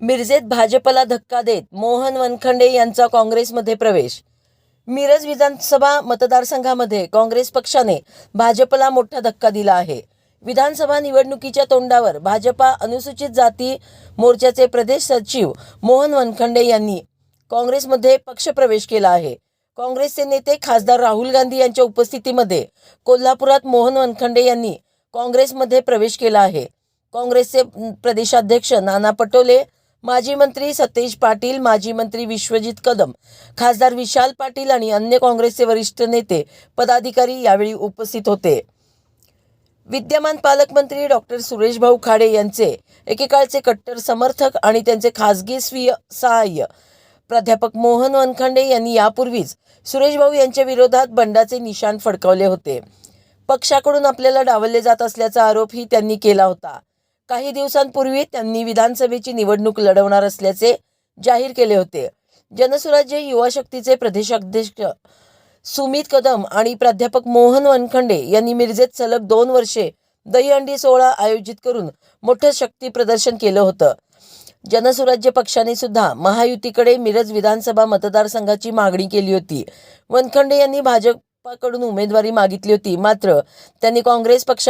मिरजेत भाजपला धक्का देत मोहन वनखंडे यांचा काँग्रेसमध्ये प्रवेश. मिरज विधानसभा मतदारसंघामध्ये काँग्रेस पक्षाने भाजपला मोठा धक्का दिला आहे. विधानसभा निवडणुकीच्या तोंडावर भाजपा अनुसूचित जाती मोर्चाचे प्रदेश सचिव मोहन वनखंडे यांनी काँग्रेसमध्ये पक्षप्रवेश केला आहे. काँग्रेसचे नेते खासदार राहुल गांधी यांच्या उपस्थितीमध्ये कोल्हापुरात मोहन वनखंडे यांनी काँग्रेसमध्ये प्रवेश केला आहे. काँग्रेसचे प्रदेशाध्यक्ष नाना पटोले माजी मंत्री सतेज पाटील माजी मंत्री विश्वजित कदम खासदार विशाल पाटील आणि अन्य काँग्रेसचे वरिष्ठ नेते पदाधिकारी यावेळी उपस्थित होते. विद्यमान पालकमंत्री डॉक्टर सुरेश भाऊ खाडे यांचे एकेकाळचे कट्टर समर्थक आणि त्यांचे खासगी स्वीय सहाय्य प्राध्यापक मोहन वनखंडे यांनी यापूर्वीच सुरेश भाऊ यांच्या विरोधात बंडाचे निशाण फडकावले होते. पक्षाकडून आपल्याला डावलले जात असल्याचा आरोपही त्यांनी केला होता. काही दिवसांपूर्वी त्यांनी विधानसभेची निवडणूक लढवणार असल्याचे जाहीर केले होते. जनसुराज्य युवा शक्तीचे प्रदेशाध्यक्ष सुमित कदम आणि प्राध्यापक मोहन वनखंडे यांनी मिरजेत सलग दोन वर्षे दहीहंडी सोहळा आयोजित करून मोठं शक्ती प्रदर्शन केलं होतं. जनसुराज्य पक्षाने सुद्धा महायुतीकडे मिरज विधानसभा मतदारसंघाची मागणी केली होती. वनखंडे यांनी भाजपाकडून उमेदवारी मागितली होती मात्र त्यांनी काँग्रेस पक्षा